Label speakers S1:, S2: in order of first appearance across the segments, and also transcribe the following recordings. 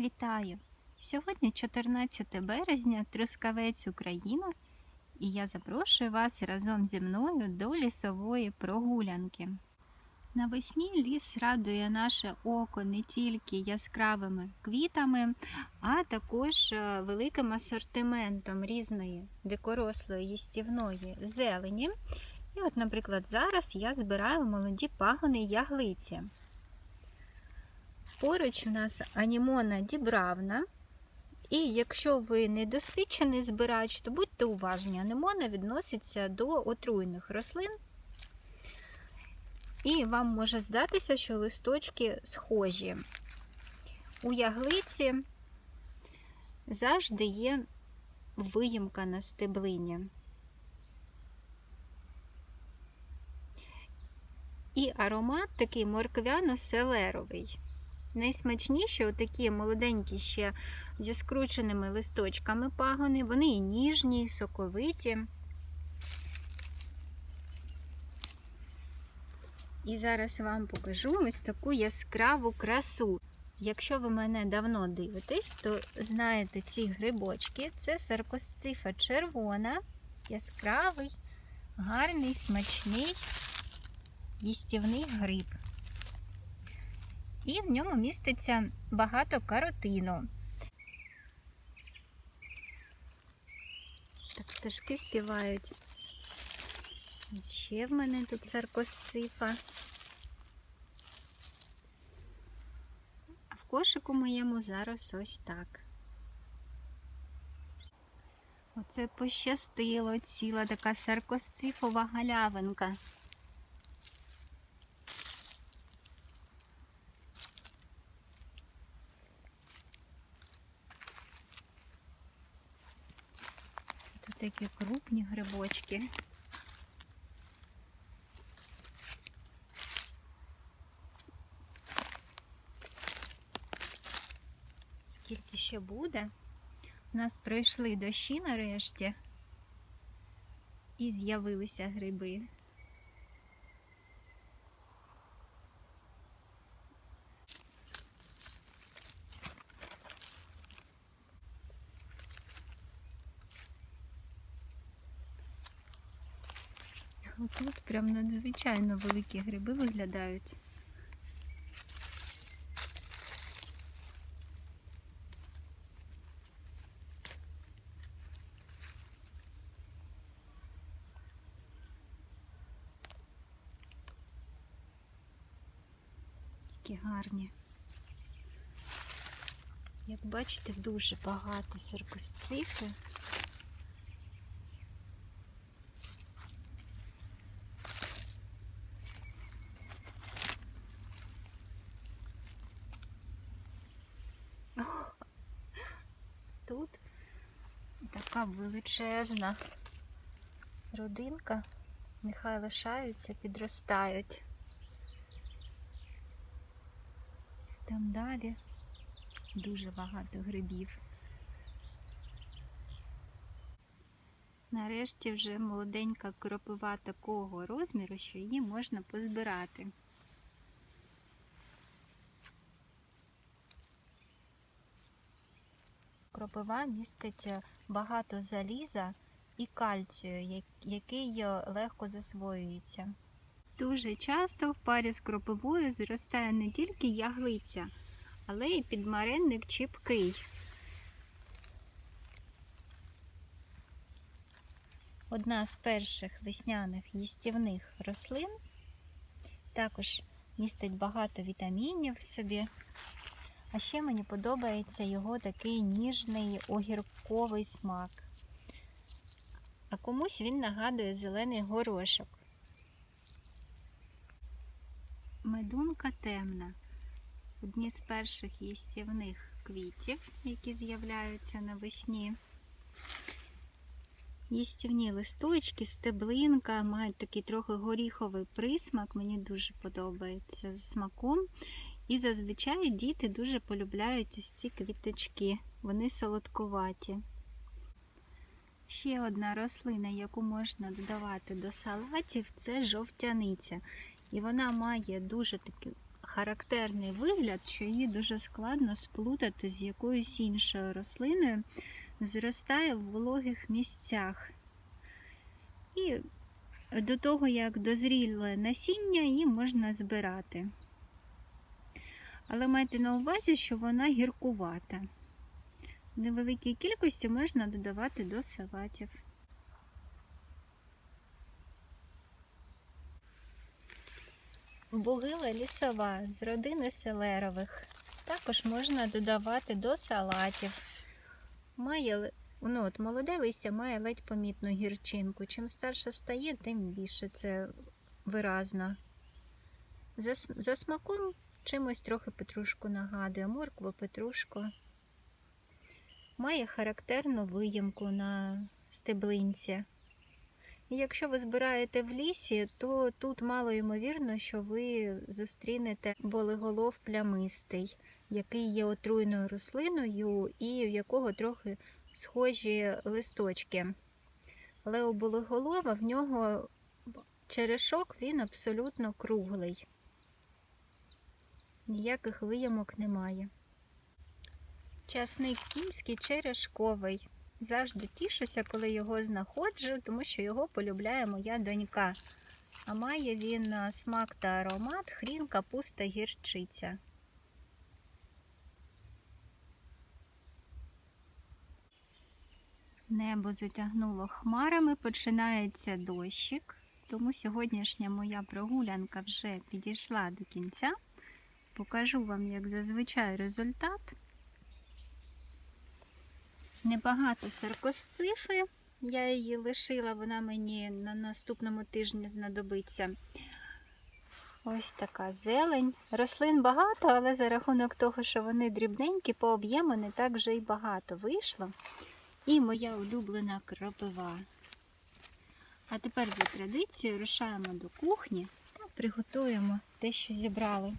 S1: Вітаю! Сьогодні 14 березня, Трускавець, Україна, і я запрошую вас разом зі мною до лісової прогулянки. Навесні ліс радує наше око не тільки яскравими квітами, а також е, великим асортиментом різної дикорослої їстівної зелені. І от, наприклад, зараз я збираю молоді пагони яглиці. Поруч у нас анімона дібравна. І якщо ви не досвідчений збирач, то будьте уважні, анемона відноситься до отруйних рослин. І вам може здатися, що листочки схожі. У яглиці завжди є виїмка на стеблині. І аромат такий морквяно-селеровий. Найсмачніші отакі молоденькі ще зі скрученими листочками пагони. Вони і ніжні, і соковиті. І зараз вам покажу ось таку яскраву красу. Якщо ви мене давно дивитесь, то знаєте ці грибочки. Це саркосцифа червона, яскравий, гарний, смачний, їстівний гриб і в ньому міститься багато каротину. Так, пташки співають. Ще в мене тут саркосцифа. А в кошику моєму зараз ось так. Оце пощастило, ціла така саркосцифова галявинка. Такі крупні грибочки. Скільки ще буде? У нас пройшли дощі нарешті і з'явилися гриби. Тут прям надзвичайно великі гриби виглядають. Які гарні. Як бачите, дуже багато саркосцифи. Тут така величезна родинка. Нехай лишаються, підростають. Там далі дуже багато грибів. Нарешті вже молоденька кропива такого розміру, що її можна позбирати. Кропива містить багато заліза і кальцію, який е, легко засвоюється. Дуже часто в парі з кропивою зростає не тільки яглиця, але й підмаренник чіпкий. Одна з перших весняних їстівних рослин. Також містить багато вітамінів в собі. А ще мені подобається його такий ніжний огірковий смак. А комусь він нагадує зелений горошок. Медунка темна. Одні з перших їстівних квітів, які з'являються навесні. Їстівні листочки, стеблинка, мають такий трохи горіховий присмак, мені дуже подобається з смаком. І зазвичай діти дуже полюбляють ось ці квіточки, вони солодкуваті. Ще одна рослина, яку можна додавати до салатів, це жовтяниця. І вона має дуже таку характерний вигляд, що її дуже складно сплутати з якоюсь іншою рослиною, зростає в вологих місцях. І до того, як дозріле насіння, її можна збирати. Але майте на увазі, що вона гіркувата. В невеликій кількості можна додавати до салатів. Бугила лісова з родини селерових. Також можна додавати до салатів. Має, ну, от молоде листя має ледь помітну гірчинку. Чим старше стає, тим більше це виразно. За, за смаком чимось трохи петрушку нагадує, моркву, петрушку. Має характерну виїмку на стеблинці. І якщо ви збираєте в лісі, то тут мало ймовірно, що ви зустрінете болеголов плямистий, який є отруйною рослиною і в якого трохи схожі листочки. Але у болеголова в нього черешок він абсолютно круглий. Ніяких виямок немає. Часник кінський черешковий. Завжди тішуся, коли його знаходжу, тому що його полюбляє моя донька. А має він смак та аромат хрін, капуста, гірчиця. Небо затягнуло хмарами, починається дощик, тому сьогоднішня моя прогулянка вже підійшла до кінця. Покажу вам, як зазвичай, результат. Небагато саркосцифи. Я її лишила, вона мені на наступному тижні знадобиться. Ось така зелень. Рослин багато, але за рахунок того, що вони дрібненькі, по об'єму не так вже й багато вийшло. І моя улюблена кропива. А тепер за традицією рушаємо до кухні та приготуємо те, що зібрали.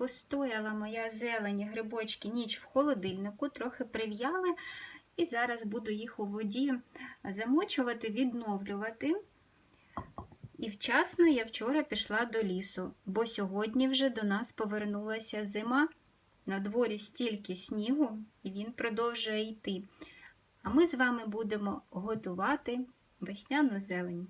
S1: Постояла моя зелень, грибочки ніч в холодильнику, трохи прив'яли, і зараз буду їх у воді замочувати, відновлювати. І вчасно я вчора пішла до лісу, бо сьогодні вже до нас повернулася зима. На дворі стільки снігу, і він продовжує йти. А ми з вами будемо готувати весняну зелень.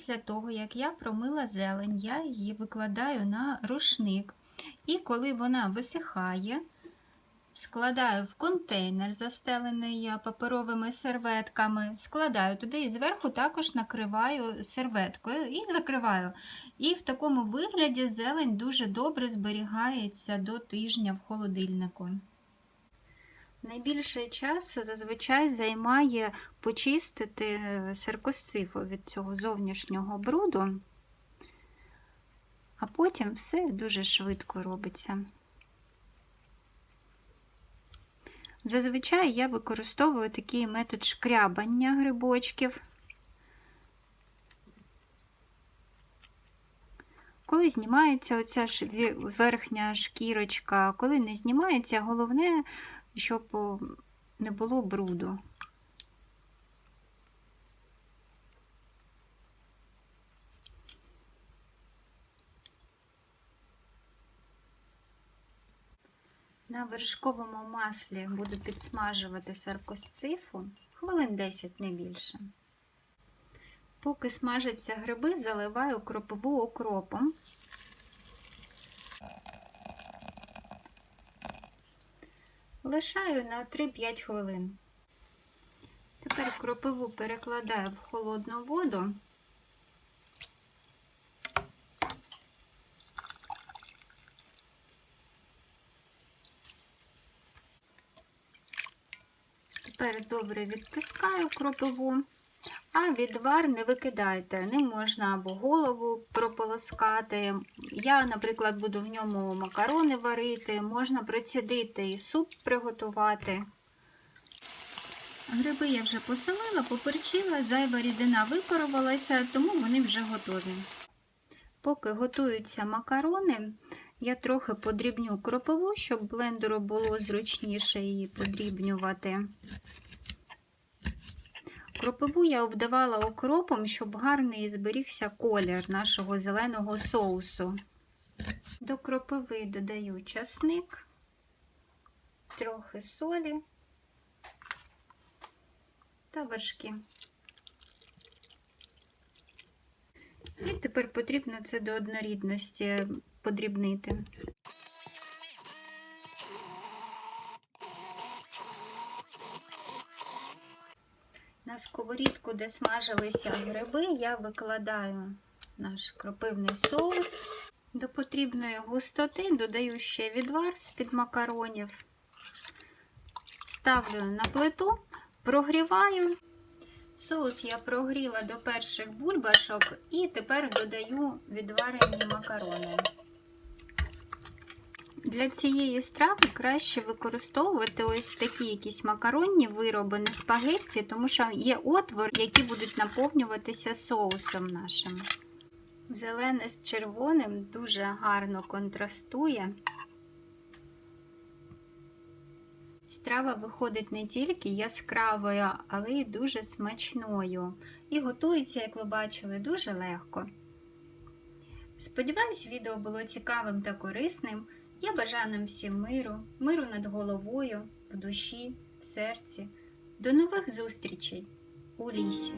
S1: Після того, як я промила зелень, я її викладаю на рушник. І коли вона висихає, складаю в контейнер, застелений паперовими серветками, складаю туди і зверху також накриваю серветкою і закриваю. І в такому вигляді зелень дуже добре зберігається до тижня в холодильнику. Найбільше часу зазвичай займає почистити саркосцифу від цього зовнішнього бруду, а потім все дуже швидко робиться. Зазвичай я використовую такий метод шкрябання грибочків. Коли знімається оця верхня шкірочка, коли не знімається, головне щоб не було бруду. На вершковому маслі буду підсмажувати саркосцифу хвилин 10 не більше. Поки смажаться гриби, заливаю кропиву окропом. Лишаю на 3-5 хвилин. Тепер кропиву перекладаю в холодну воду. Тепер добре відтискаю кропиву А відвар не викидайте, ним можна або голову прополоскати. Я, наприклад, буду в ньому макарони варити, можна процідити і суп приготувати. Гриби я вже посолила, поперчила, зайва рідина випарувалася, тому вони вже готові. Поки готуються макарони, я трохи подрібню кропиву, щоб блендеру було зручніше її подрібнювати. Кропиву я обдавала окропом, щоб гарний зберігся колір нашого зеленого соусу. До кропиви додаю часник, трохи солі та вершки. І тепер потрібно це до однорідності подрібнити. На сковорідку, де смажилися гриби, я викладаю наш кропивний соус. До потрібної густоти додаю ще відвар з-під макаронів. Ставлю на плиту, прогріваю. Соус я прогріла до перших бульбашок і тепер додаю відварені макарони. Для цієї страви краще використовувати ось такі якісь макаронні вироби, не спагетті, тому що є отвор, які будуть наповнюватися соусом нашим. Зелене з червоним дуже гарно контрастує. Страва виходить не тільки яскравою, але й дуже смачною. І готується, як ви бачили, дуже легко. Сподіваюсь, відео було цікавим та корисним. Я бажаю нам всім миру, миру над головою, в душі, в серці. До нових зустрічей у лісі!